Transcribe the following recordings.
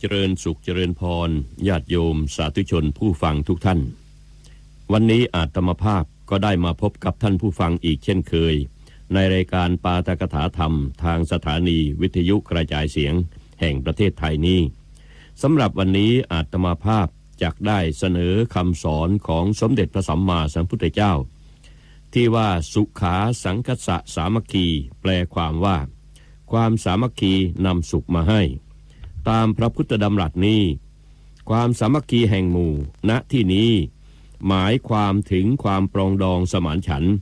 เจริญสุขเจริญพรญาติโยมสาธุชนผู้ฟังทุกท่าน วันนี้อาตมภาพก็ได้มาพบกับท่านผู้ฟังอีกเช่นเคย ในรายการปาตกถาธรรม ทางสถานีวิทยุกระจายเสียง แห่งประเทศไทยนี้สำหรับวันนี้อาตมาภาพจักได้เสนอคำสอนของสมเด็จพระสัมมาสัมพุทธเจ้า ที่ว่าสุขาสังคสะสามัคคี แปลความว่า ความสามัคคีนำสุขมาให้ ตามพระพุทธดำรัสนี้ ความสามัคคีแห่งหมู่ ณที่นี้ หมายความถึงความปรองดองสมานฉันท์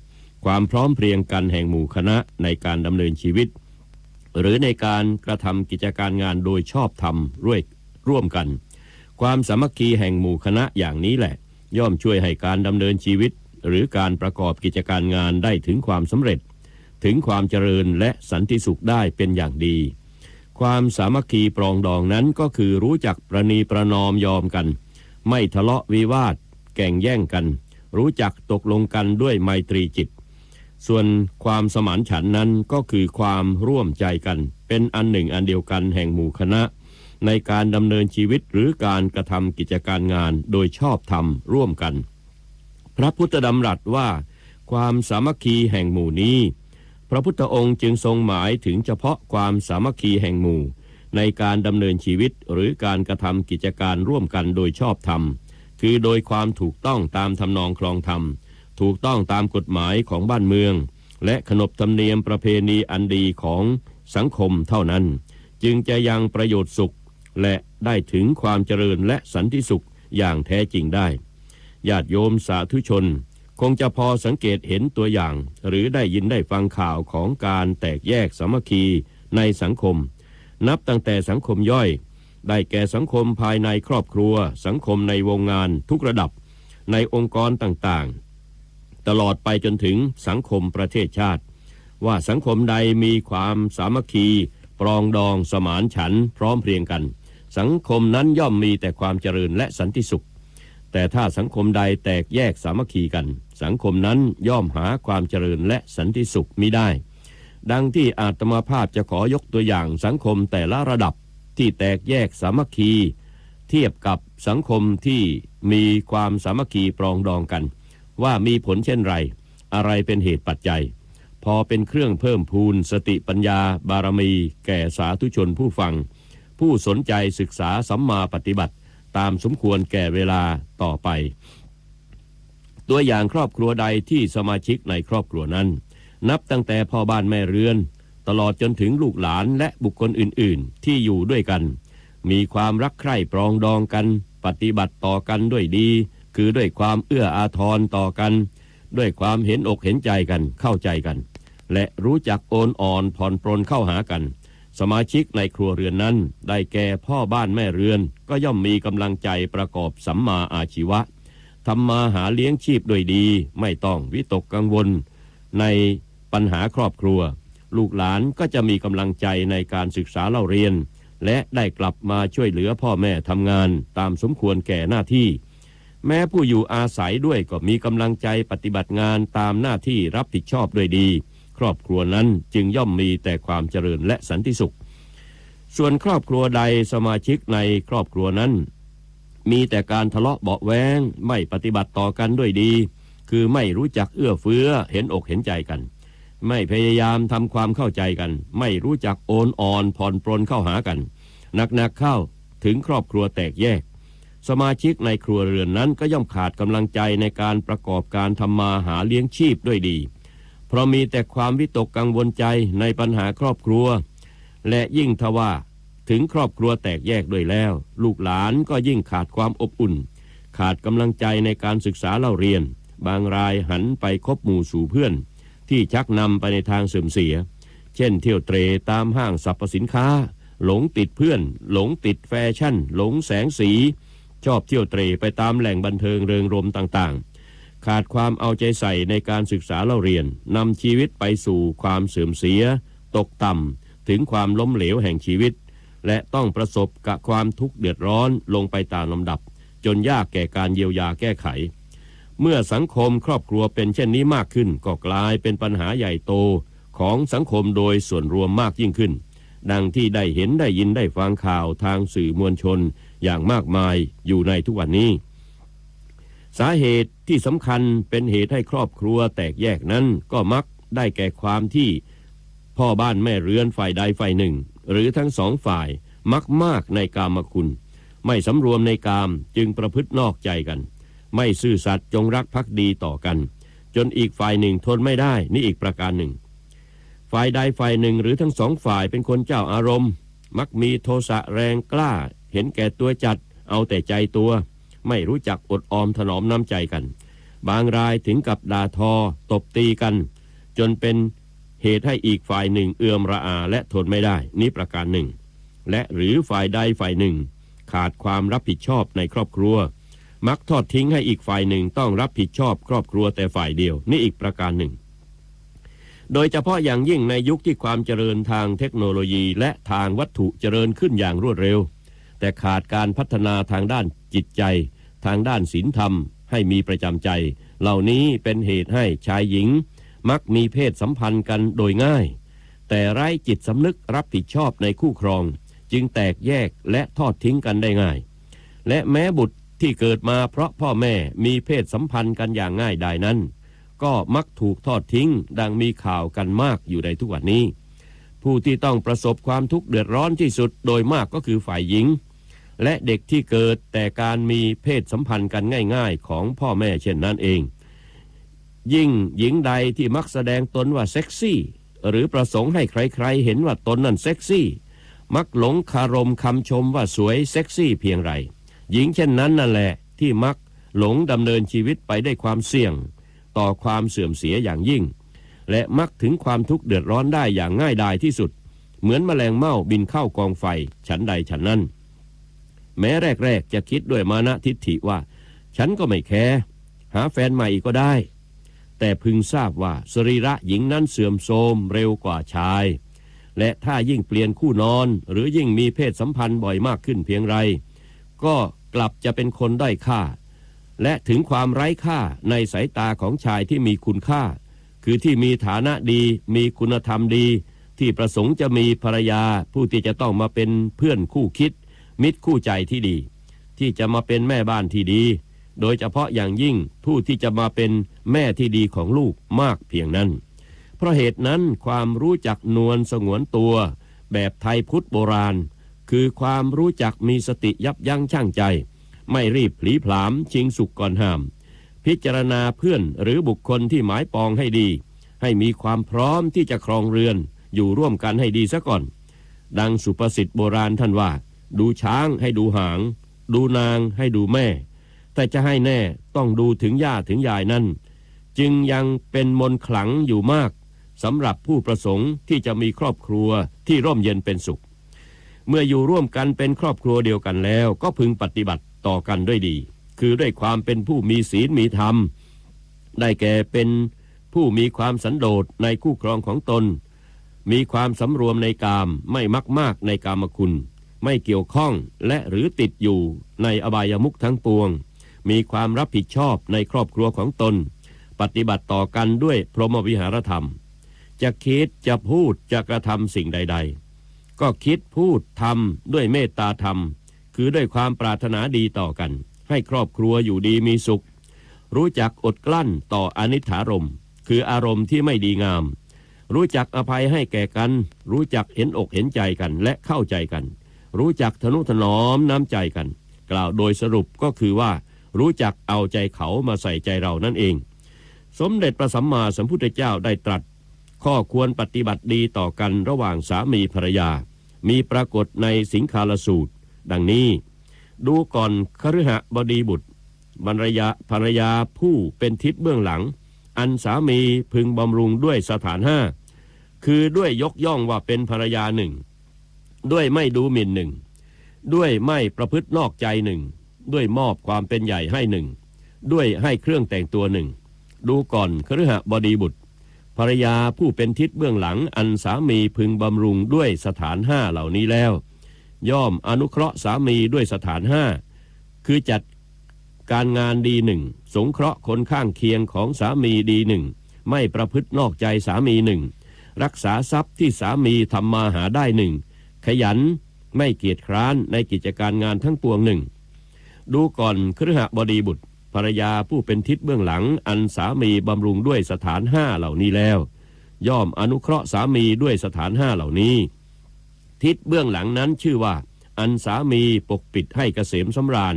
ความพร้อมเพรียงกันแห่งหมู่คณะในการดำเนินชีวิต หรือในการกระทำกิจการงานโดยชอบธรรมร่วยร่วมกัน ความสามัคคีแห่งหมู่คณะอย่างนี้แหละ ย่อมช่วยให้การดำเนินชีวิต หรือการประกอบกิจการงานได้ถึงความสำเร็จ ถึงความเจริญและสันติสุขได้เป็นอย่างดี ความสามัคคีปรองดองนั้นก็คือรู้จักประนีประนอมยอมกัน ไม่ทะเลาะวิวาท แก่งแย่งกัน รู้จักตกลงกันด้วยไมตรีจิต ส่วนความสมานฉันนั้นก็คือความร่วมใจกัน เป็นอันหนึ่งอันเดียวกันแห่งหมู่คณะ ในการดำเนินชีวิตหรือการกระทำกิจการงานโดยชอบธรรมร่วมกัน พระพุทธดำรัสว่า ความสามัคคีแห่งหมู่นี้ ระพุทธองค์จึงทรงหมายถึงเฉพาะความสามัคคีแห่งหมู่ ในการดำเนินชีวิตหรือการกระทำกิจการร่วมกันโดยชอบธรรม คือโดยความถูกต้องตามทำนองครองธรรม ถูกต้องตามกฎหมายของบ้านเมือง และขนบธรรมเนียมประเพณีอันดีของสังคมเท่านั้น จึงจะยังประโยชน์สุข และได้ถึงความเจริญและสันติสุขอย่างแท้จริงได้ญาติโยมสาธุชน คงจะพอสังเกตเห็นตัวอย่าง หรือได้ยินได้ฟังข่าวของการแตกแยกสามัคคีในสังคม นับตั้งแต่สังคมย่อย ได้แก่สังคมภายในครอบครัว สังคมในวงงานทุกระดับ ในองค์กรต่างๆ ตลอดไปจนถึงสังคมประเทศชาติ ว่าสังคมใดมีความสามัคคี ปรองดองสมานฉันพร้อมเพรียงกัน สังคมนั้นย่อมมีแต่ความเจริญและสันติสุข แต่ถ้าสังคมใดแตกแยกสามัคคีกัน สังคมนั้นย่อมหาความเจริญและสันติสุขมิได้ ดังที่อาตมาภาพจะขอยกตัวอย่างสังคมแต่ละระดับที่แตกแยกสามัคคี เทียบกับสังคมที่มีความสามัคคีปรองดองกัน ว่ามีผลเช่นไร อะไรเป็นเหตุปัจจัย พอเป็นเครื่องเพิ่มพูนสติปัญญา บารมี แก่สาธุชนผู้ฟัง ผู้สนใจศึกษาสัมมาปฏิบัติ ตามสมควรแก่เวลาต่อไป ตัวอย่างครอบครัวใดที่สมาชิกในครอบครัวนั้น นับตั้งแต่พ่อบ้านแม่เรือน ตลอดจนถึงลูกหลานและบุคคลอื่นๆ ที่อยู่ด้วยกัน มีความรักใคร่ปรองดองกัน ปฏิบัติต่อกันด้วยดี คือด้วยความเอื้ออาทรต่อกัน ด้วยความเห็นอกเห็นใจกันเข้าใจกัน และรู้จักโอนอ่อนผ่อนปรนเข้าหากัน สมาชิกในครัวเรือนนั้น ได้แก่พ่อบ้านแม่เรือน ก็ย่อมมีกำลังใจประกอบสัมมาอาชีวะ ทำมาหาเลี้ยงชีพด้วยดี ไม่ต้องวิตกกังวล ในปัญหาครอบครัว ลูกหลานก็จะมีกำลังใจในการศึกษาเล่าเรียน และได้กลับมาช่วยเหลือพ่อแม่ทำงานตามสมควรแก่หน้าที่ แม้ผู้อยู่อาศัยด้วยก็มีกำลังใจปฏิบัติงานตามหน้าที่รับผิดชอบด้วยดี ครอบครัวนั้นจึงย่อมมีแต่ความเจริญและสันติสุข ส่วนครอบครัวใดสมาชิกในครอบครัวนั้น มีแต่การทะเลาะเบาแวงไม่ปฏิบัติต่อกันด้วยดี คือไม่รู้จักเอื้อเฟื้อเห็นอกเห็นใจกัน ไม่พยายามทำความเข้าใจกัน ไม่รู้จักโอนอ่อนผ่อนปรนเข้าหากันหนักๆเข้าถึงครอบครัวแตกแยก สมาชิกในครัวเรือนนั้นก็ย่อมขาดกำลังใจในการประกอบการทำมาหาเลี้ยงชีพด้วยดี เพราะมีแต่ความวิตกกังวลใจในปัญหาครอบครัว และยิ่งทว่า ถึงครอบครัวแตกแยกด้วยแล้ว ลูกหลานก็ยิ่งขาดความอบอุ่น ขาดกำลังใจในการศึกษาเล่าเรียน บางรายหันไปคบหมู่สู่เพื่อน ที่ชักนำไปในทางเสื่อมเสีย เช่นเที่ยวเตรตามห้างสรรพสินค้า หลงติดเพื่อน หลงติดแฟชั่น หลงแสงสี ชอบเที่ยวเตรไปตามแหล่งบันเทิงเริงรมต่างๆ ขาดความเอาใจใส่ในการศึกษาเล่าเรียนนำชีวิตไปสู่ความเสื่อมเสีย ตกต่ำถึงความล้มเหลวแห่งชีวิต และต้องประสบกับความทุกข์เดือดร้อนลงไปตามลำดับ จนยากแก่การเยียวยาแก้ไข เมื่อสังคมครอบครัวเป็นเช่นนี้มากขึ้น ก็กลายเป็นปัญหาใหญ่โตของสังคมโดยส่วนรวมมากยิ่งขึ้น ดังที่ได้เห็นได้ยินได้ฟังข่าวทางสื่อมวลชน อย่างมากมายอยู่ในทุกวันนี้ สาเหตุที่สำคัญเป็นเหตุให้ครอบครัวแตกแยกนั้นก็มักได้แก่ความที่พ่อบ้านแม่เรือนฝ่ายใดฝ่ายหนึ่ง หรือทั้งสองฝ่ายมักมากในกามคุณ ไม่สำรวมในกามจึงประพฤตินอกใจกัน ไม่ซื่อสัตย์จงรักภักดีต่อกัน จนอีกฝ่ายหนึ่งทนไม่ได้นี่อีกประการหนึ่ง ฝ่ายใดฝ่ายหนึ่งหรือทั้งสองฝ่ายเป็นคนเจ้าอารมณ์ มักมีโทสะแรงกล้า เห็นแก่ตัวจัด เอาแต่ใจตัว ไม่รู้จักอดออมถนอมน้ำใจกัน บางรายถึงกับด่าทอ ตบตีกัน จนเป็น เหตุให้อีกฝ่ายหนึ่งเอื่อมระอาและทนไม่ได้ นี่ประการหนึ่ง และหรือฝ่ายใดฝ่ายหนึ่ง ขาดความรับผิดชอบในครอบครัว มักทอดทิ้งให้อีกฝ่ายหนึ่งต้องรับผิดชอบครอบครัวแต่ฝ่ายเดียว นี่อีกประการหนึ่ง โดยเฉพาะอย่างยิ่งในยุคที่ความเจริญทางเทคโนโลยีและทางวัตถุเจริญขึ้นอย่างรวดเร็ว แต่ขาดการพัฒนาทางด้านจิตใจ ทางด้านศีลธรรม ให้มีประจำใจ เหล่านี้เป็นเหตุให้ชายหญิง มักมีเพศสัมพันธ์กันโดยง่าย แต่ไร้จิตสำนึกรับผิดชอบในคู่ครอง จึงแตกแยกและทอดทิ้งกันได้ง่าย และแม้บุตรที่เกิดมาเพราะพ่อแม่มีเพศสัมพันธ์กันอย่างง่ายดายนั้น ก็มักถูกทอดทิ้งดังมีข่าวกันมากอยู่ในทุกวันนี้ ผู้ที่ต้องประสบความทุกข์เดือดร้อนที่สุดโดยมากก็คือฝ่ายหญิง และเด็กที่เกิดแต่การมีเพศสัมพันธ์กันง่าย ๆ ของพ่อแม่เช่นนั้นเอง ยิ่งหญิงใดที่มักแสดงตนว่าเซ็กซี่ หรือประสงค์ให้ใครๆ เห็นว่าตนนั้นเซ็กซี่ มักหลงคารมคำชมว่าสวยเซ็กซี่เพียงไร หญิงเช่นนั้นนั่นแหละที่มักหลงดำเนินชีวิตไปได้ความเสี่ยง ต่อความเสื่อมเสียอย่างยิ่ง และมักถึงความทุกข์เดือดร้อนได้อย่างง่ายดายที่สุด เหมือนแมลงเม่าบินเข้ากองไฟ ฉันใดฉันนั้น แม้แรกๆจะคิดด้วยมานะทิฏฐิว่า ฉันก็ไม่แคร์หาแฟนใหม่ก็ได้ แต่พึงทราบว่าสรีระหญิงนั้นเสื่อมโทรมเร็วกว่าชาย และถ้ายิ่งเปลี่ยนคู่นอน หรือยิ่งมีเพศสัมพันธ์บ่อยมากขึ้นเพียงไร ก็กลับจะเป็นคนด้อยค่า และถึงความไร้ค่าในสายตาของชายที่มีคุณค่า คือที่มีฐานะดี มีคุณธรรมดี ที่ประสงค์จะมีภรรยา ผู้ที่จะต้องมาเป็นเพื่อนคู่คิด มิตรคู่ใจที่ดี ที่จะมาเป็นแม่บ้านที่ดี โดยเฉพาะอย่างยิ่งผู้ที่จะมาเป็นแม่ที่ดีของลูกมากเพียงนั้น เพราะเหตุนั้นความรู้จักนวลสงวนตัว แบบไทยพุทธโบราณ คือความรู้จักมีสติยับยั้งชั่งใจ ไม่รีบผลีผลามชิงสุกก่อนห้าม พิจารณาเพื่อนหรือบุคคลที่หมายปองให้ดี ให้มีความพร้อมที่จะครองเรือน อยู่ร่วมกันให้ดีซะก่อน ดังสุภาษิตโบราณท่านว่า ดูช้างให้ดูหาง ดูนางให้ดูแม่ แต่จะให้แน่ต้องดูถึงย่าถึงยายนั่น จึงยังเป็นมนขลังอยู่มากสำหรับผู้ประสงค์ที่จะมีครอบครัวที่ร่มเย็นเป็นสุข เมื่ออยู่ร่วมกันเป็นครอบครัวเดียวกันแล้ว ก็พึงปฏิบัติต่อกันด้วยดี คือด้วยความเป็นผู้มีศีลมีธรรม ได้แก่เป็นผู้มีความสันโดษในคู่ครองของตน มีความสำรวมในกามไม่มักมากในกามคุณ ไม่เกี่ยวข้องและหรือติดอยู่ในอบายมุขทั้งปวง มีความรับผิดชอบในครอบครัวของตน ปฏิบัติต่อกันด้วยพรหมวิหารธรรม จะคิดจะพูดจะกระทำสิ่งใด ๆ ก็คิดพูดทำด้วยเมตตาธรรม คือด้วยความปรารถนาดีต่อกัน ให้ครอบครัวอยู่ดีมีสุข รู้จักอดกลั้นต่ออนิถารมคืออารมณ์ที่ไม่ดีงาม รู้จักอภัยให้แก่กัน รู้จักเห็นอกเห็นใจกันและเข้าใจกัน รู้จักทนุถนอมน้ำใจกัน กล่าวโดยสรุปก็คือว่า รู้จักเอาใจเขามาใส่ใจเรานั่นเอง สมเด็จพระสัมมาสัมพุทธเจ้าได้ตรัส ข้อควรปฏิบัติดีต่อกันระหว่างสามีภรรยา มีปรากฏในสิงคาลสูตร ดังนี้ ดูก่อนคฤหบดีบุตรบรรยาภรรยาผู้เป็นทิศเบื้องหลัง อันสามีพึงบำรุงด้วยสถานห้าคือด้วยยกย่องว่าเป็นภรรยาหนึ่ง ด้วยไม่ดูหมิ่นหนึ่ง ด้วยไม่ประพฤตินอกใจหนึ่ง ด้วยมอบความเป็นใหญ่ให้หนึ่ง ด้วยให้เครื่องแต่งตัวหนึ่ง ดูก่อนคฤหบดีบุตรภรรยาผู้เป็นทิศเบื้องหลังอันสามีพึงบำรุงด้วยสถานห้าเหล่านี้แล้ว ย่อมอนุเคราะห์สามีด้วยสถานห้าคือจัดการงานดีหนึ่งสงเคราะห์คนข้างเคียงของสามีดีหนึ่งไม่ประพฤตินอกใจสามีหนึ่งรักษาทรัพย์ที่สามีทำมาหาได้หนึ่งขยันไม่เกียจคร้านในกิจการงานทั้งปวงหนึ่ง ดูก่อนครหบดีบุตรภรรยาผู้เป็นทิศเบื้องหลัง อันสามีบำรุงด้วยสถานห้าเหล่านี้แล้ว ย่อมอนุเคราะห์สามีด้วยสถานห้าเหล่านี้ ทิศเบื้องหลังนั้นชื่อว่า อันสามีปกปิดให้เกษมสำราญ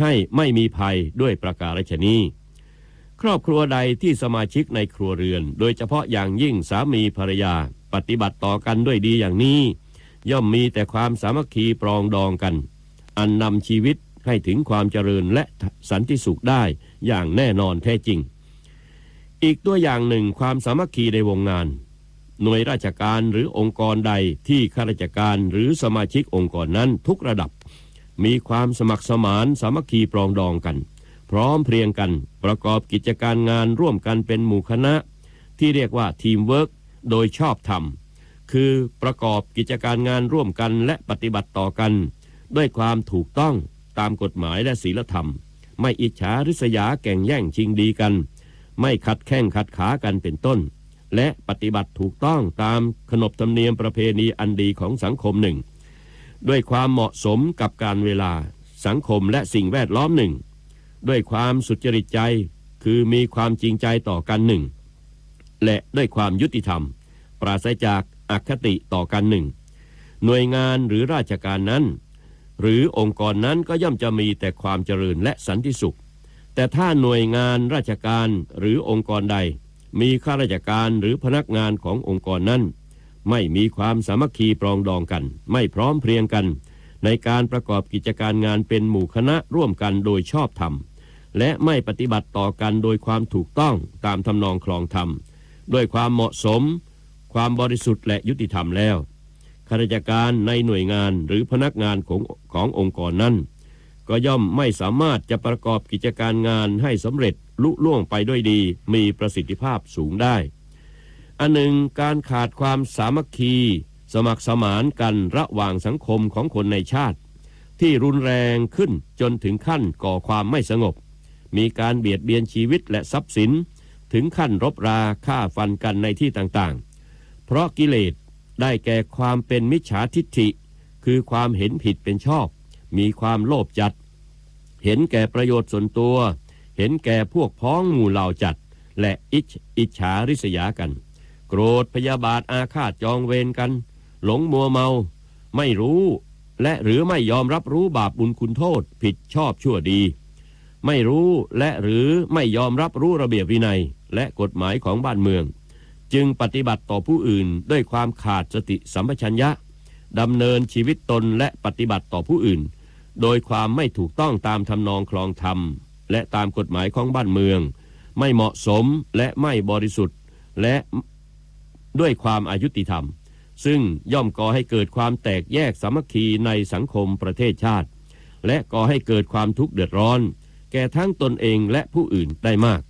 ให้ไม่มีภัยด้วยประการฉนี้ครอบครัวใดที่สมาชิกในครัวเรือน โดยเฉพาะอย่างยิ่งสามีภรรยา ปฏิบัติต่อกันด้วยดีอย่างนี้ ย่อมมีแต่ความสามัคคีปรองดองกัน อันนำชีวิต ให้ถึงความเจริญและสันติสุขได้อย่างแน่นอนแท้จริง อีกตัวอย่างหนึ่งความสามัคคีในวงงาน หน่วยราชการหรือองค์กรใดที่ข้าราชการหรือสมาชิกองค์กรนั้นทุกระดับ มีความสมัครสมานสามัคคีปรองดองกัน พร้อมเพรียงกันประกอบกิจการงานร่วมกันเป็นหมู่คณะ ที่เรียกว่าทีมเวิร์กโดยชอบธรรมคือประกอบกิจการงานร่วมกันและปฏิบัติต่อกัน ด้วยความถูกต้อง ตามกฎหมายและศีลธรรม ไม่อิจฉาริษยาแก่งแย่งชิงดีกัน ไม่ขัดแข้งขัดขากันเป็นต้น และปฏิบัติถูกต้องตามขนบธรรมเนียมประเพณีอันดีของสังคมหนึ่ง ด้วยความเหมาะสมกับการเวลา สังคมและสิ่งแวดล้อมหนึ่ง ด้วยความสุจริตใจคือมีความจริงใจต่อกันหนึ่ง และด้วยความยุติธรรม ปราศจากอคติต่อกันหนึ่ง หน่วยงานหรือราชการนั้น หรือองค์กรนั้นก็ย่อมจะมีแต่ความเจริญและสันติสุข แต่ถ้าหน่วยงานราชการหรือองค์กรใด มีข้าราชการหรือพนักงานขององค์กรนั้น ไม่มีความสามัคคีปรองดองกัน ไม่พร้อมเพรียงกัน ในการประกอบกิจการงานเป็นหมู่คณะร่วมกันโดยชอบธรรม และไม่ปฏิบัติต่อกันโดยความถูกต้องตามทำนองคลองธรรม ด้วยความเหมาะสม ความบริสุทธิ์และยุติธรรมแล้ว ข้าราชการในหน่วยงานหรือพนักงานของขององค์กรนั้น ก็ย่อมไม่สามารถจะประกอบกิจการงานให้สำเร็จลุล่วงไปด้วยดีมีประสิทธิภาพสูงได้ อันหนึ่งการขาดความสามัคคี สมัครสมานกันระหว่างสังคมของคนในชาติ ที่รุนแรงขึ้นจนถึงขั้นก่อความไม่สงบ มีการเบียดเบียนชีวิตและทรัพย์สิน ถึงขั้นรบราฆ่าฟันกันในที่ต่างๆ เพราะกิเลส ได้แก่ความเป็นมิจฉาทิฏฐิ คือความเห็นผิดเป็นชอบ มีความโลภจัด เห็นแก่ประโยชน์ส่วนตัว เห็นแก่พวกพ้องหมู่เหล่าจัด และอิจอิจฉาริษยากัน โกรธพยาบาทอาฆาตจองเวรกัน หลงมัวเมา ไม่รู้ และหรือไม่ยอมรับรู้บาปบุญคุณโทษ ผิดชอบชั่วดี ไม่รู้และหรือไม่ยอมรับรู้ระเบียบวินัย และกฎหมายของบ้านเมือง จึงปฏิบัติต่อผู้อื่นด้วยความขาดสติสัมปชัญญะดำเนินชีวิตตนและปฏิบัติต่อผู้อื่น โดยความไม่ถูกต้องตามทำนองคลองธรรม และตามกฎหมายของบ้านเมือง ไม่เหมาะสมและไม่บริสุทธิ์ และด้วยความอายุติธรรม ซึ่งย่อมก่อให้เกิดความแตกแยกสามัคคีในสังคมประเทศชาติ และก่อให้เกิดความทุกข์เดือดร้อน แก่ทั้งตนเองและผู้อื่นได้มาก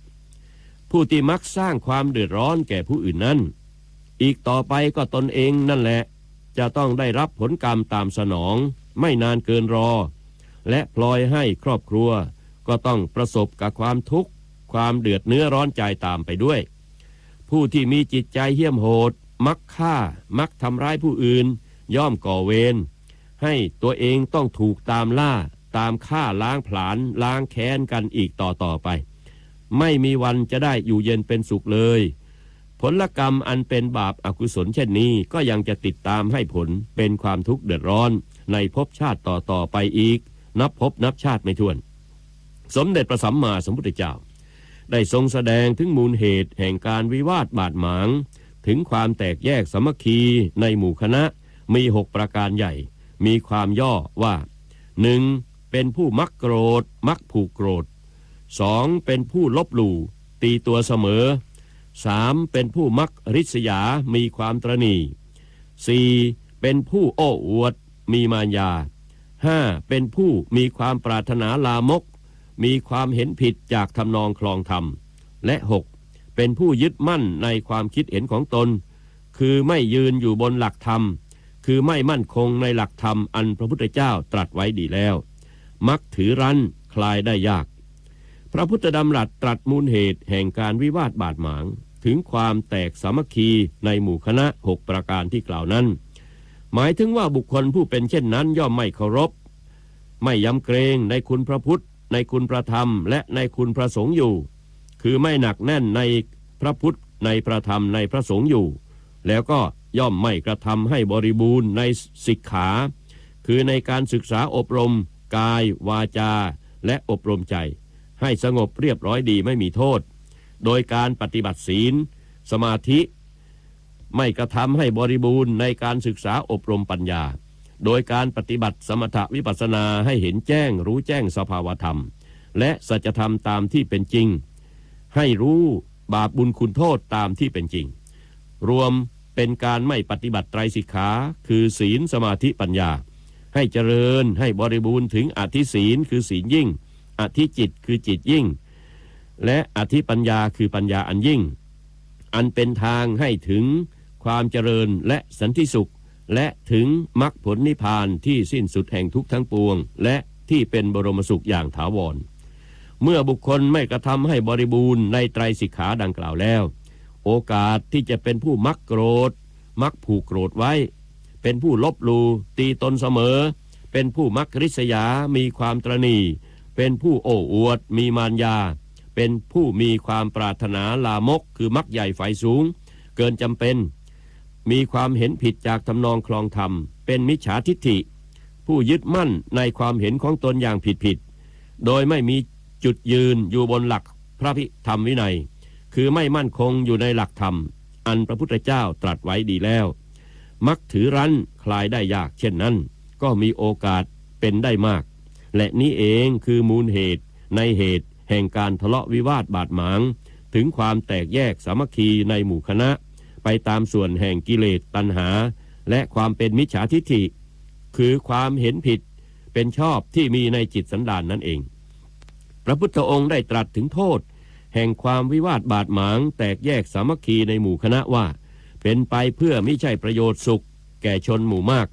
ผู้ที่มักสร้างความเดือดร้อนแก่ผู้อื่นนั้น อีกต่อไปก็ตนเองนั่นแหละ จะต้องได้รับผลกรรมตามสนอง ไม่นานเกินรอ และพลอยให้ครอบครัว ก็ต้องประสบกับความทุกข์ ความเดือดเนื้อร้อนใจตามไปด้วย ผู้ที่มีจิตใจเหี้ยมโหด มักฆ่า มักทำร้ายผู้อื่น ย่อมก่อเวรให้ตัวเองต้องถูกตามล่า ตามฆ่าล้างผลาญล้างแค้นกันอีกต่อต่อไป ไม่มีวันจะได้อยู่เย็นเป็นสุขเลย ผลกรรมอันเป็นบาปอากุศลเช่นนี้ก็ยังจะติดตามให้ผลเป็นความทุกข์เดือดร้อน ในภพชาติต่อต่อไปอีก นับภพนับชาติไม่ถ้วน สมเด็จพระสัมมาสัมพุทธเจ้า ได้ทรงแสดงถึงมูลเหตุแห่งการวิวาทบาดหมาง ถึงความแตกแยกสมัคคีในหมู่คณะมีหกประการใหญ่ มีความย่อว่าหนึ่งเป็นผู้มักโกรธ มักผูกโกรธ สองเป็นผู้ลบหลู่ตีตัวเสมอสามเป็นผู้มักริษยา มีความตรณีสี่เป็นผู้โอ้อวด มีมารยาห้าเป็นผู้มีความปรารถนาลามก มีความเห็นผิดจากทำนองคลองธรรม และหกเป็นผู้ยึดมั่นในความคิดเห็นของตน คือไม่ยืนอยู่บนหลักธรรม คือไม่มั่นคงในหลักธรรมอันพระพุทธเจ้าตรัสไว้ดีแล้ว มักถือรั้นคลายได้ยาก ระพุทธดำรัสตรัสมูลเหตุแห่งการวิวาทบาดหมาง ถึงความแตกสามัคคีในหมู่คณะหกประการที่กล่าวนั้น หมายถึงว่าบุคคลผู้เป็นเช่นนั้นย่อมไม่เคารพ ไม่ยำเกรงในคุณพระพุทธ ในคุณพระธรรม และในคุณพระสงฆ์อยู่ คือไม่หนักแน่นในพระพุทธในพระธรรมในพระสงฆ์อยู่ แล้วก็ย่อมไม่กระทำให้บริบูรณ์ในสิกขา คือในการศึกษาอบรม กาย วาจา และอบรมใจ ให้สงบเรียบร้อยดีไม่มีโทษ โดยการปฏิบัติศีล สมาธิ ไม่กระทำให้บริบูรณ์ในการศึกษาอบรมปัญญา โดยการปฏิบัติสมถวิปัสนาให้เห็นแจ้งรู้แจ้งสภาวธรรม และสัจธรรมตามที่เป็นจริง ให้รู้บาปบุญคุณโทษตามที่เป็นจริง รวมเป็นการไม่ปฏิบัติไตรสิกขาคือศีลสมาธิปัญญา ให้เจริญให้บริบูรณ์ถึงอธิศีลคือศีลยิ่ง อธิจิตคือจิตยิ่ง และอธิปัญญาคือปัญญาอันยิ่ง อันเป็นทางให้ถึงความเจริญและสันติสุข และถึงมรรคผลนิพพานที่สิ้นสุดแห่งทุกทั้งปวง และที่เป็นบรมสุขอย่างถาวร เมื่อบุคคลไม่กระทำให้บริบูรณ์ในไตรสิกขาดังกล่าวแล้ว โอกาสที่จะเป็นผู้มักโกรธ มักผูกโกรธไว้ เป็นผู้ลบลูตีตนเสมอ เป็นผู้มักริษยามีความตรณี เป็นผู้โอ้อวด มีมารยา เป็นผู้มีความปรารถนาลามก คือมักใหญ่ไฟสูง เกินจำเป็น มีความเห็นผิดจากทำนองคลองธรรม เป็นมิจฉาทิฏฐิ ผู้ยึดมั่นในความเห็นของตนอย่างผิดผิด โดยไม่มีจุดยืนอยู่บนหลักพระพิธรรมวินัย คือไม่มั่นคงอยู่ในหลักธรรม อันพระพุทธเจ้าตรัสไว้ดีแล้ว มักถือรั้นคลายได้ยากเช่นนั้น ก็มีโอกาสเป็นได้มาก และนี้เองคือมูลเหตุ ในเหตุ แห่งการทะเลาะวิวาทบาดหมาง ถึงความแตกแยกสามัคคีในหมู่คณะ ไปตามส่วนแห่งกิเลสตัณหา และความเป็นมิจฉาทิฏฐิ คือความเห็นผิดเป็นชอบที่มีในจิตสันดานนั่นเอง พระพุทธองค์ได้ตรัสถึงโทษ แห่งความวิวาทบาดหมาง แตกแยกสามัคคีในหมู่คณะว่า เป็นไปเพื่อไม่ใช่ประโยชน์สุข แก่ชนหมู่มาก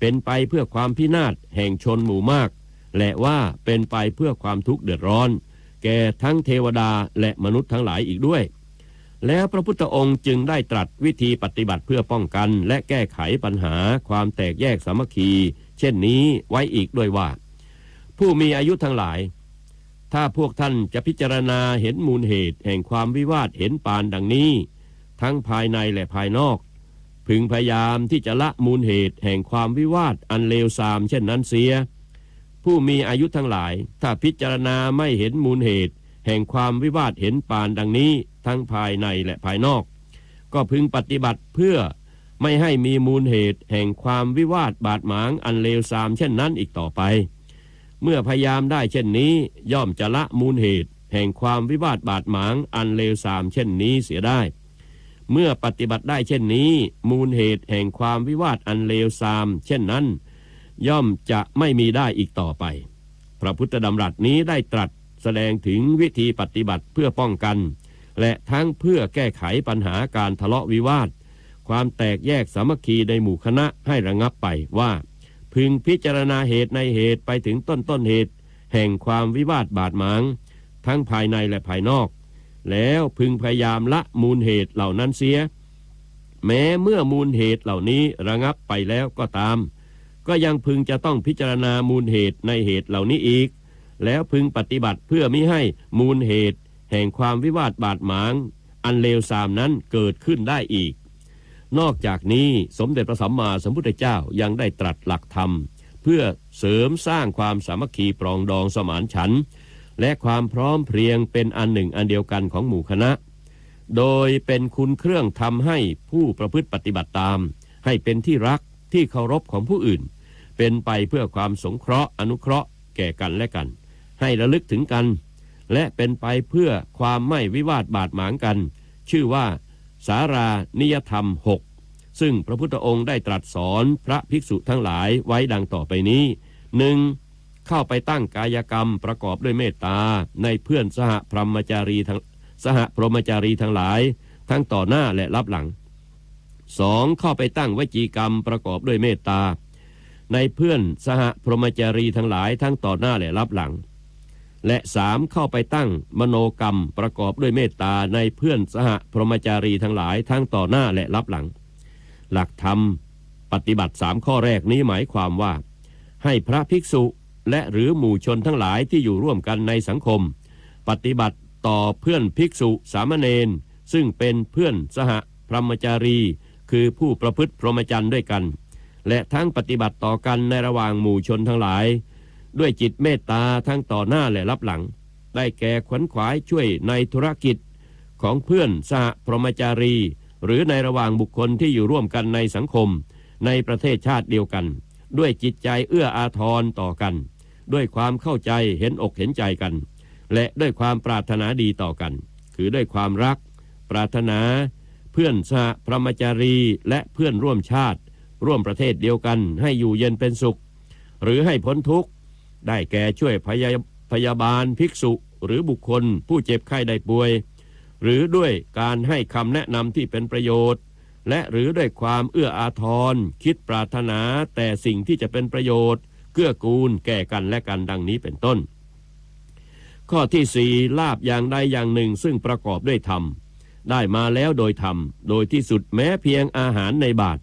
เป็นไปเพื่อความพินาศแห่งชนหมู่มาก และว่าเป็นไปเพื่อความทุกข์เดือดร้อน แก่ทั้งเทวดาและมนุษย์ทั้งหลายอีกด้วย แล้วพระพุทธองค์จึงได้ตรัสวิธีปฏิบัติเพื่อป้องกัน และแก้ไขปัญหาความแตกแยกสามัคคี เช่นนี้ไว้อีกด้วยว่า ผู้มีอายุทั้งหลาย ถ้าพวกท่านจะพิจารณาเห็นมูลเหตุ แห่งความวิวาทเห็นปานดังนี้ ทั้งภายในและภายนอกพึงพยายามที่จะละมูลเหตุแห่งความวิวาทอันเลวทรามเช่นนั้นเสีย ผู้มีอายุทั้งหลาย ถ้าพิจารณาไม่เห็นมูลเหตุ แห่งความวิวาทเห็นปานดังนี้ทั้งภายในและภายนอก ก็พึงปฏิบัติเพื่อไม่ให้มีมูลเหตุ แห่งความวิวาทบาดหมางอันเลวทรามเช่นนั้นอีกต่อไป เมื่อพยายามได้เช่นนี้ ย่อมจะละมูลเหตุ แห่งความวิวาทบาดหมางอันเลวทรามเช่นนี้เสียได้ เมื่อปฏิบัติได้เช่นนี้ มูลเหตุแห่งความวิวาทอันเลวทราม เช่นนั้น ย่อมจะไม่มีได้อีกต่อไป พระพุทธดำรัสนี้ได้ตรัสแสดงถึงวิธีปฏิบัติเพื่อป้องกัน และทั้งเพื่อแก้ไขปัญหาการทะเลาะวิวาท ความแตกแยกสามัคคีในหมู่คณะให้ระงับไปว่า พึงพิจารณาเหตุในเหตุไปถึงต้นต้นเหตุ แห่งความวิวาทบาดหมาง ทั้งภายในและภายนอก แล้วพึงพยายามละมูลเหตุเหล่านั้นเสีย แม้เมื่อมูลเหตุเหล่านี้ระงับไปแล้วก็ตาม ก็ยังพึงจะต้องพิจารณามูลเหตุในเหตุเหล่านี้อีก แล้วพึงปฏิบัติเพื่อมิให้มูลเหตุ แห่งความวิวาทบาดหมาง อันเลวทรามนั้นเกิดขึ้นได้อีก นอกจากนี้สมเด็จพระสัมมาสัมพุทธเจ้ายังได้ตรัสหลักธรรม เพื่อเสริมสร้างความสามัคคีปรองดองสมานฉันท์และความพร้อมเพรียงเป็นอันหนึ่งอันเดียวกันของหมู่คณะ โดยเป็นคุณเครื่องทำให้ผู้ประพฤติปฏิบัติตาม ให้เป็นที่รักที่เคารพของผู้อื่น เป็นไปเพื่อความสงเคราะห์อนุเคราะห์แก่กันและกัน ให้ระลึกถึงกัน และเป็นไปเพื่อความไม่วิวาทบาดหมางกัน ชื่อว่าสารานิยธรรมหกซึ่งพระพุทธองค์ได้ตรัสสอนพระภิกษุทั้งหลายไว้ดังต่อไปนี้หนึ่งเข้าไปตั้งกายกรรมประกอบด้วยเมตตาในเพื่อนสหพรหมจารีทั้งสหพรหมจารีทั้งหลาย ทั้งต่อหน้าและรับหลังสองเข้าไปตั้งวจีกรรมประกอบด้วยเมตตา ในเพื่อนสหพรหมจารีทั้งหลายทั้งต่อหน้าและรับหลัง และสามเข้าไปตั้งมโนกรรมประกอบด้วยเมตตาในเพื่อนสหพรหมจารีทั้งหลายทั้งต่อหน้าและรับหลัง หลักธรรมปฏิบัติสามข้อแรกนี้หมายความว่า ให้พระภิกษุและหรือหมู่ชนทั้งหลายที่อยู่ร่วมกันในสังคม ปฏิบัติต่อเพื่อนภิกษุสามเณรซึ่งเป็นเพื่อนสหพรหมจารี คือผู้ประพฤติพรหมจรรย์ด้วยกัน และทั้งปฏิบัติต่อกันในระหว่างหมู่ชนทั้งหลาย ด้วยจิตเมตตาทั้งต่อหน้าและรับหลัง ได้แก่ขวนขวายช่วยในธุรกิจของเพื่อนสหพรหมจารี หรือในระหว่างบุคคลที่อยู่ร่วมกันในสังคม ในประเทศชาติเดียวกัน ด้วยจิตใจเอื้ออาทรต่อกัน ด้วยความเข้าใจเห็นอกเห็นใจกัน และด้วยความปรารถนาดีต่อกัน คือด้วยความรัก ปรารถนา เพื่อนสหพรหมจารีและเพื่อนร่วมชาติ ร่วมประเทศเดียวกันให้อยู่เย็นเป็นสุข หรือให้พ้นทุกข์ ได้แก่ช่วยพยาพยาบาลภิกษุ หรือบุคคล ผู้เจ็บไข้ได้ป่วย หรือด้วยการให้คำแนะนำที่เป็นประโยชน์ และหรือด้วยความเอื้ออาทร คิดปรารถนาแต่สิ่งที่จะเป็นประโยชน์ เกื้อกูลแก่กันและกันดังนี้เป็นต้น ข้อที่สี่ลาบอย่างใดอย่างหนึ่งซึ่งประกอบด้วยธรรมได้มาแล้วโดยธรรม โดยที่สุดแม้เพียงอาหารในบาท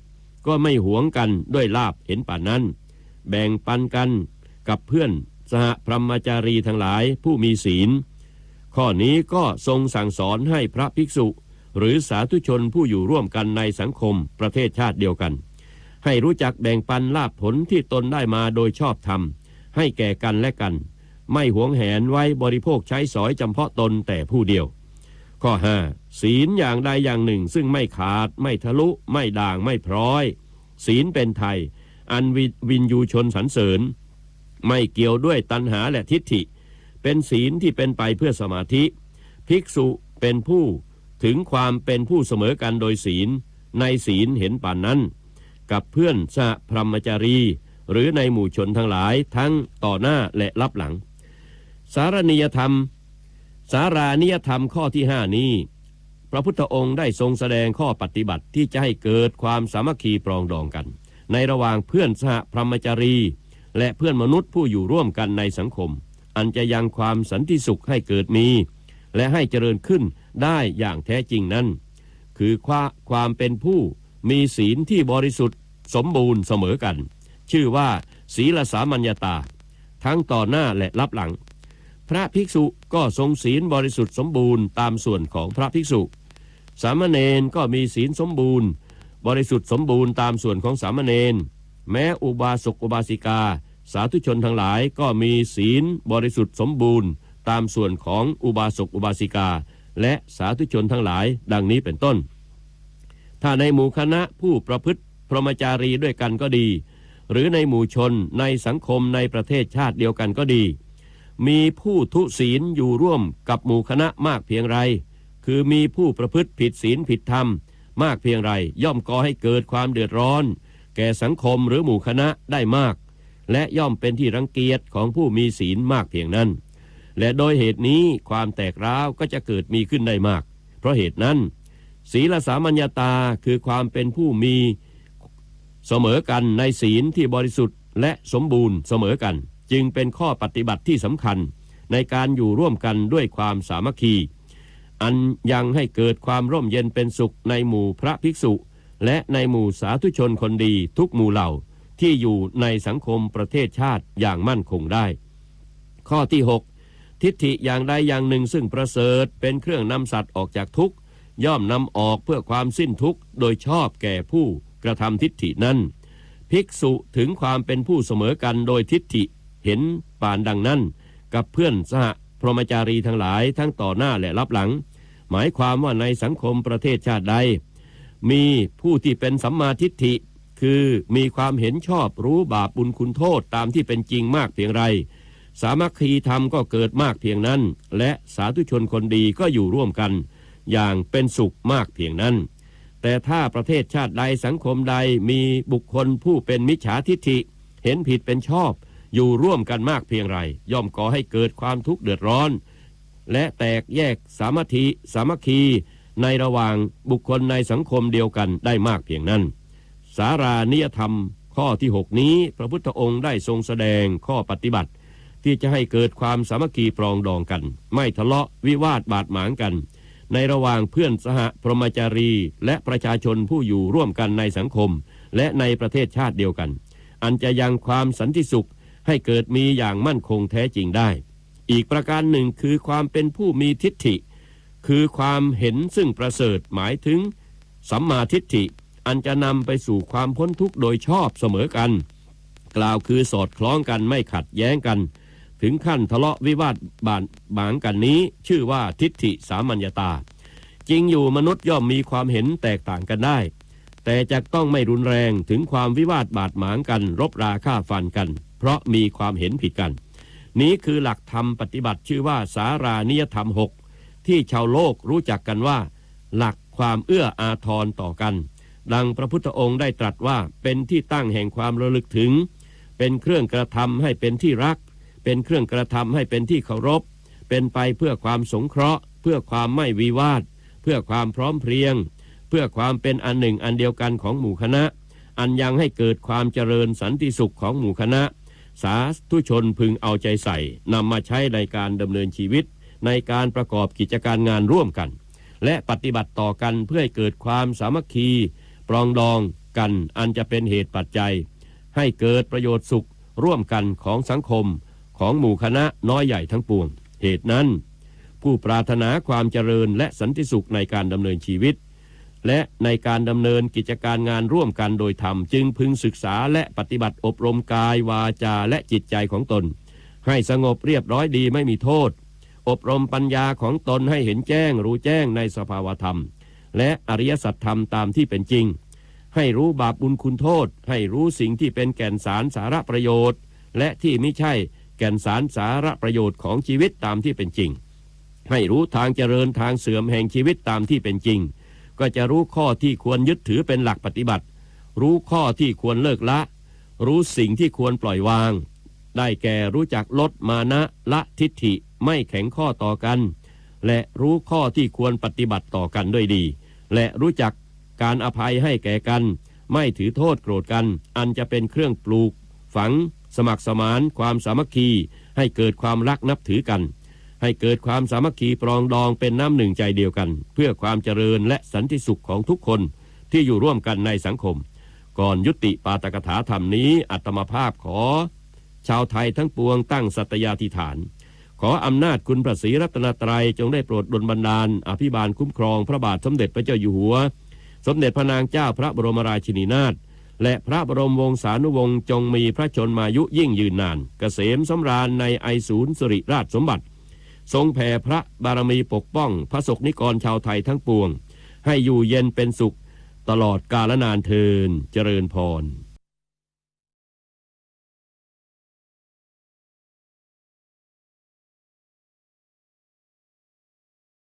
ก็ไม่หวงกันด้วยลาบเห็นป่านนั้น แบ่งปันกันกับเพื่อนสหพรหมจารีทั้งหลายผู้มีศีล ข้อนี้ก็ทรงสั่งสอนให้พระภิกษุ หรือสาธุชนผู้อยู่ร่วมกันในสังคมประเทศชาติเดียวกัน ให้รู้จักแบ่งปันลาภผลที่ตนได้มาโดยชอบธรรม ให้แก่กันและกัน ไม่หวงแหนไว้บริโภคใช้สอยจำเพาะตนแต่ผู้เดียว ข้อ 5. ศีลอย่างใดอย่างหนึ่ง ซึ่งไม่ขาด ไม่ทะลุ ไม่ด่างไม่พร้อย ศีลเป็นไทย อันวิวินยูชนสรรเสริญ ไม่เกี่ยวด้วยตัณหาและทิฏฐิ เป็นศีลที่เป็นไปเพื่อสมาธิ ภิกษุเป็นผู้ถึงความเป็นผู้เสมอกันโดยศีล ในศีลเห็นป่านนั้น กับเพื่อนสหพรมจารี หรือในหมู่ชนทั้งหลายทั้งต่อหน้าและรับหลัง สารนิยธรรม สารานิยธรรมข้อที่ห้านี้ พระพุทธองค์ได้ทรงแสดงข้อปฏิบัติที่จะให้เกิดความสามัคคีปรองดองกัน ในระหว่างเพื่อนสหพรหมจรี และเพื่อนมนุษย์ผู้อยู่ร่วมกันในสังคม อันจะยังความสันติสุขให้เกิดมี และให้เจริญขึ้นได้อย่างแท้จริงนั้น คือความความเป็นผู้มีศีลที่บริสุทธิ์สมบูรณ์เสมอกัน ชื่อว่า ศีลสามัญญาตา ทั้งต่อหน้าและรับหลัง ระภิกษุก็ทรงศีลบริสุทธิ์สมบูรณ์ตามส่วนของพระภิกษุ สามเณรก็มีศีลสมบูรณ์ บริสุทธิ์สมบูรณ์ตามส่วนของสามเณร แม้อุบาสกอุบาสิกา สาธุชนทั้งหลายก็มีศีลบริสุทธิ์สมบูรณ์ ตามส่วนของอุบาสกอุบาสิกา และสาธุชนทั้งหลายดังนี้เป็นต้น ถ้าในหมู่คณะผู้ประพฤติพรหมจารีด้วยกันก็ดี หรือในหมู่ชนในสังคมในประเทศชาติเดียวกันก็ดี มีผู้ทุศีลอยู่ร่วมกับหมู่คณะมากเพียงไร คือมีผู้ประพฤติผิดศีลผิดธรรม มากเพียงไรย่อมก่อให้เกิดความเดือดร้อน แก่สังคมหรือหมู่คณะได้มาก และย่อมเป็นที่รังเกียจของผู้มีศีลมากเพียงนั้น และโดยเหตุนี้ความแตกร้าวก็จะเกิดมีขึ้นได้มาก เพราะเหตุนั้น ศีลสามัญญาตาคือความเป็นผู้มีเสมอกันในศีลที่บริสุทธิ์และสมบูรณ์เสมอกัน จึงเป็นข้อปฏิบัติที่สำคัญในการอยู่ร่วมกันด้วยความสามัคคี อันยังให้เกิดความร่มเย็นเป็นสุขในหมู่พระภิกษุ และในหมู่สาธุชนคนดีทุกหมู่เหล่าที่อยู่ในสังคมประเทศชาติอย่างมั่นคงได้ ข้อที่ 6 ทิฏฐิอย่างใดอย่างหนึ่งซึ่งประเสริฐเป็นเครื่องนำสัตว์ออกจากทุกข์ย่อมนำออกเพื่อความสิ้นทุกข์โดยชอบแก่ผู้กระทำทิฏฐินั้น ภิกษุถึงความเป็นผู้เสมอกันโดยทิฏฐิ เห็นป่านดังนั้น กับเพื่อนสหพรหมจารีทั้งหลายทั้งต่อหน้าและรับหลัง หมายความว่าในสังคมประเทศชาติใด มีผู้ที่เป็นสัมมาทิฏฐิ คือมีความเห็นชอบรู้บาปบุญคุณโทษตามที่เป็นจริงมากเพียงไร สามัคคีธรรมก็เกิดมากเพียงนั้น และสาธุชนคนดีก็อยู่ร่วมกัน อย่างเป็นสุขมากเพียงนั้น แต่ถ้าประเทศชาติใดสังคมใดมีบุคคลผู้เป็นมิจฉาทิฏฐิ เห็นผิดเป็นชอบ อยู่ร่วมกันมากเพียงไร ย่อมก่อให้เกิดความทุกข์เดือดร้อน และแตกแยกสามัคคีสามัคคีในระหว่างบุคคลในสังคมเดียวกันได้มากเพียงนั้น สารานิยธรรม ข้อที่ 6 นี้พระพุทธองค์ได้ทรงแสดงข้อปฏิบัติ ที่จะให้เกิดความสามัคคีปรองดองกัน ไม่ทะเลาะวิวาทบาดหมางกัน ในระหว่างเพื่อนสหพรหมจารี และประชาชนผู้อยู่ร่วมกันในสังคม และในประเทศชาติเดียวกัน อันจะยังความสันติสุข ให้เกิดมีอย่างมั่นคงแท้จริงได้ อีกประการหนึ่งคือความเป็นผู้มีทิฏฐิ คือความเห็นซึ่งประเสริฐหมายถึง สัมมาทิฏฐิอันจะนำไปสู่ความพ้นทุกข์โดยชอบเสมอกัน กล่าวคือสอดคล้องกันไม่ขัดแย้งกัน ถึงขั้นทะเลาะวิวาทบานบางกันนี้ ชื่อว่าทิฏฐิสามัญญาตา จริงอยู่มนุษย์ย่อมมีความเห็นแตกต่างกันได้ แต่จะต้องไม่รุนแรงถึงความวิวาทบาดหมางกัน รบราฆ่าฟันกัน เพราะมีความเห็นผิดกัน นี้คือหลักธรรมปฏิบัติชื่อว่าสารานิยธรรมหกที่ชาวโลกรู้จักกันว่า หลักความเอื้ออาทรต่อกัน ดังพระพุทธองค์ได้ตรัสว่าเป็นที่ตั้งแห่งความระลึกถึง เป็นเครื่องกระทำให้เป็นที่รัก เป็นเครื่องกระทำให้เป็นที่เคารพ เป็นไปเพื่อความสงเคราะห์ เพื่อความไม่วิวาท เพื่อความพร้อมเพรียง เพื่อความเป็นอันหนึ่งอันเดียวกันของหมู่คณะ อันยังให้เกิดความเจริญสันติสุขของหมู่คณะ สาธุชนพึงเอาใจใส่นำมาใช้ในการดำเนินชีวิต ในการประกอบกิจการงานร่วมกัน และปฏิบัติต่อกันเพื่อให้เกิดความสามัคคี ปรองดองกันอันจะเป็นเหตุปัจจัย ให้เกิดประโยชน์สุขร่วมกันของสังคมของหมู่คณะน้อยใหญ่ทั้งปวง เหตุนั้น ผู้ปรารถนาความเจริญและสันติสุขในการดำเนินชีวิต และในการดำเนินกิจการงานร่วมกันโดยธรรม จึงพึงศึกษาและปฏิบัติอบรมกายวาจาและจิตใจของตน ให้สงบเรียบร้อยดีไม่มีโทษ อบรมปัญญาของตนให้เห็นแจ้งรู้แจ้งในสภาวธรรม และอริยสัจธรรมตามที่เป็นจริง ให้รู้บาปบุญคุณโทษ ให้รู้สิ่งที่เป็นแก่นสารสาระประโยชน์ และที่ไม่ใช่แก่นสารสาระประโยชน์ของชีวิตตามที่เป็นจริง ให้รู้ทางเจริญทางเสื่อมแห่งชีวิตตามที่เป็นจริง ก็จะรู้ข้อที่ควรยึดถือเป็นหลักปฏิบัติ รู้ข้อที่ควรเลิกละ รู้สิ่งที่ควรปล่อยวาง ได้แก่รู้จักลดมานะละทิฏฐิไม่แข็งข้อต่อกัน และรู้ข้อที่ควรปฏิบัติต่อกันด้วยดี และรู้จักการอภัยให้แก่กัน ไม่ถือโทษโกรธกัน อันจะเป็นเครื่องปลูก ฝัง สมัครสมานความสามัคคี ให้เกิดความรักนับถือกัน ให้เกิดความสามัคคีปรองดองเป็นน้ำหนึ่งใจเดียวกัน เพื่อความเจริญและสันติสุขของทุกคนที่อยู่ร่วมกันในสังคม ก่อนยุติปาตกถาธรรมนี้อัตมาภาพขอ ชาวไทยทั้งปวงตั้งสัตยาธิฐาน ขออำนาจคุณพระศรีรัตนตรัยจงได้โปรดดลบันดาล อภิบาลคุ้มครองพระบาทสมเด็จพระเจ้าอยู่หัว สมเด็จพระนางเจ้าพระบรมราชินีนาถและพระบรมวงศานุวงศ์จงมีพระชนมายุยิ่งยืนนานเกษมสำราญในไอศูนย์สิริราชสมบัติ ทรงแผ่พระบารมีปกป้อง พระศกนิกรชาวไทยทั้งปวง ให้อยู่เย็นเป็นสุข ตลอดกาลนานเทินเจริญพร